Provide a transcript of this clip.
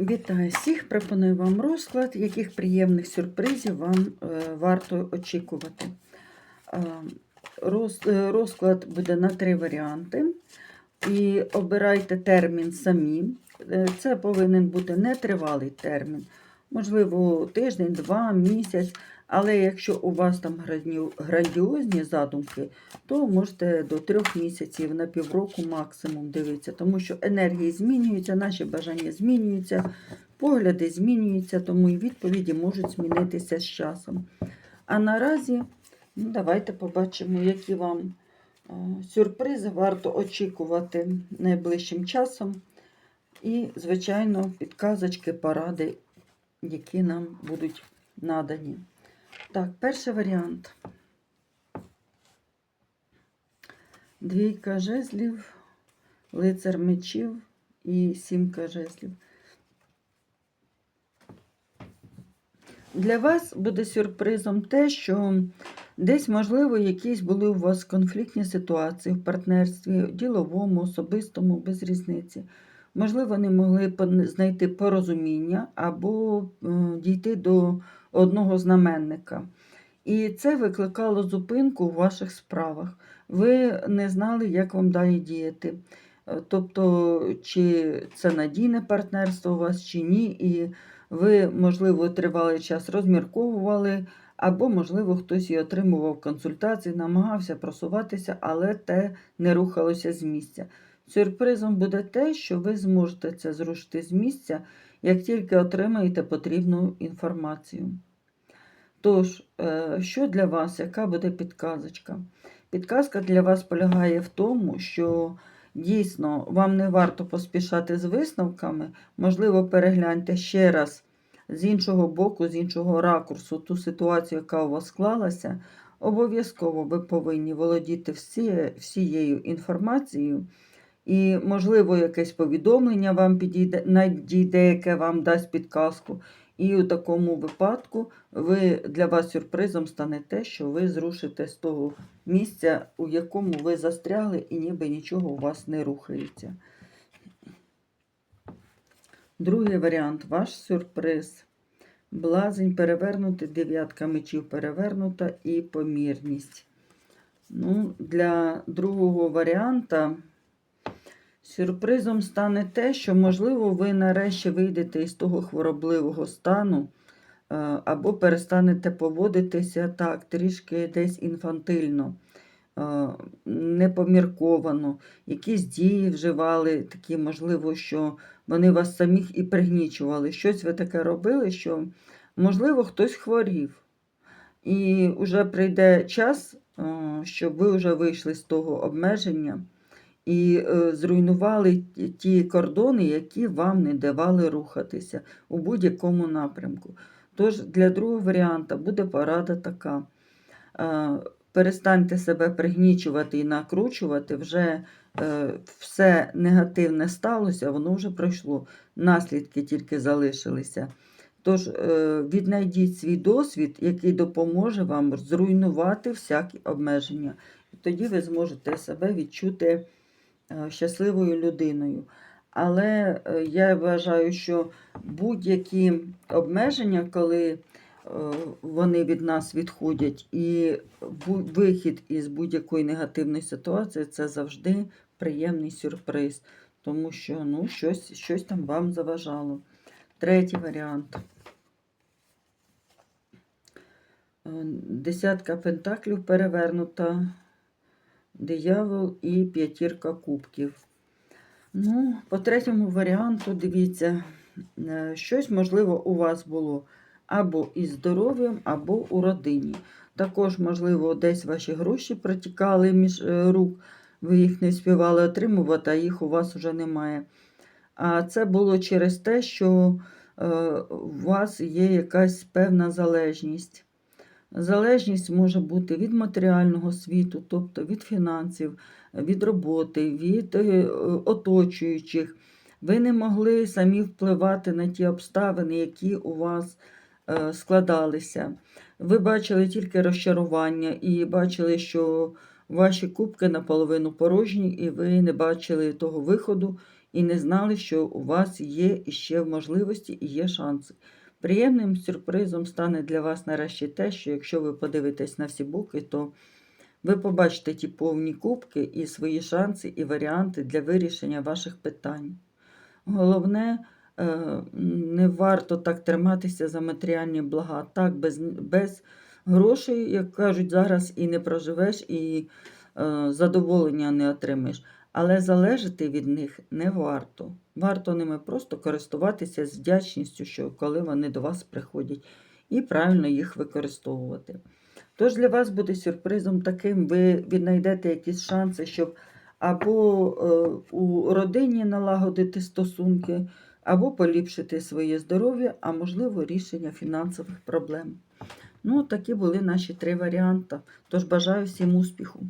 Вітаю всіх! Пропоную вам розклад, яких приємних сюрпризів вам е, варто очікувати. Е, е, розклад буде на три варіанти. І обирайте термін самі. Це повинен бути нетривалий термін. Можливо, тиждень, два, місяць. Але якщо у вас там грандіозні задумки, то можете до трьох місяців на півроку максимум дивитися, тому що енергії змінюються, наші бажання змінюються, погляди змінюються, тому і відповіді можуть змінитися з часом. А наразі ну, давайте побачимо, які вам е, сюрпризи варто очікувати найближчим часом. І, звичайно, підказочки, поради, які нам будуть надані. Так, перший варіант. Двійка жезлів, лицар мечів і сімка жезлів. Для вас буде сюрпризом те, що десь, можливо, якісь були у вас конфліктні ситуації в партнерстві, діловому, особистому, без різниці. Можливо, не могли знайти порозуміння або е, дійти до одного знаменника. І це викликало зупинку у ваших справах. Ви не знали, як вам далі діяти. Е, Тобто, чи це надійне партнерство у вас, чи ні, і ви, можливо, тривалий час розмірковували, або, можливо, хтось і отримував консультації, намагався просуватися, але те не рухалося з місця. Сюрпризом буде те, що ви зможете це зрушити з місця, як тільки отримаєте потрібну інформацію. Тож, е, що для вас, яка буде підказочка? Підказка для вас полягає в тому, що дійсно вам не варто поспішати з висновками, можливо, перегляньте ще раз з іншого боку, з іншого ракурсу ту ситуацію, яка у вас склалася. Обов'язково ви повинні володіти всією інформацією, і, можливо, якесь повідомлення вам підійде, надійде, яке вам дасть підказку. І у такому випадку ви, для вас сюрпризом стане те, що ви зрушите з того місця, у якому ви застрягли, і ніби нічого у вас не рухається. Другий варіант ваш сюрприз. Блазень перевернути, дев'ятка мечів перевернута і помірність. Ну, для другого варіанта сюрпризом стане те, що, можливо, ви нарешті вийдете із того хворобливого стану, е, або перестанете поводитися так, трішки десь інфантильно, е, непомірковано. Якісь дії вживали, такі, можливо, що вони вас самих і пригнічували. Щось ви таке робили, що, можливо, хтось хворів. І вже прийде час, е, щоб ви вже вийшли з того обмеження і е, зруйнували ті- кордони, які вам не давали рухатися у будь-якому напрямку. Тож для другого варіанта буде порада така. Е, Перестаньте себе пригнічувати і накручувати, вже е, все негативне сталося, воно вже пройшло. Наслідки тільки залишилися. Тож віднайдіть свій досвід, який допоможе вам зруйнувати всякі обмеження. Тоді ви зможете себе відчути щасливою людиною. Але е, я вважаю, що будь-які обмеження, коли е, вони від нас відходять, і вихід із будь-якої негативної ситуації це завжди приємний сюрприз, тому що ну, щось, щось там вам заважало. Третій варіант. Е, Десятка пентаклів перевернута, диявол і п'ятірка кубків. Ну, по третьому варіанту, дивіться, е, щось, можливо, у вас було або із здоров'ям, або у родині. Також, можливо, десь ваші гроші протікали між е, рук, ви їх не співали отримувати, а їх у вас вже немає. А це було через те, що е, у вас є якась певна залежність. Залежність може бути від матеріального світу, тобто від фінансів, від роботи, від е, оточуючих. Ви не могли самі впливати на ті обставини, які у вас е, складалися. Ви бачили тільки розчарування і бачили, що ваші кубки наполовину порожні, і ви не бачили того виходу, і не знали, що у вас є іще можливості і є шанси. Приємним сюрпризом стане для вас нарешті те, що якщо ви подивитесь на всі боки, то ви побачите ті повні кубки і свої шанси і варіанти для вирішення ваших питань. Головне, е, не варто так триматися за матеріальні блага. Так, без, без грошей, як кажуть зараз, і не проживеш, і е, задоволення не отримаєш. Але залежати від них не варто. Варто ними просто користуватися з вдячністю, що коли вони до вас приходять, і правильно їх використовувати. Тож для вас буде сюрпризом таким, ви віднайдете якісь шанси, щоб або е, у родині налагодити стосунки, або поліпшити своє здоров'я, а можливо рішення фінансових проблем. Ну, такі були наші три варіанти. Тож бажаю всім успіху.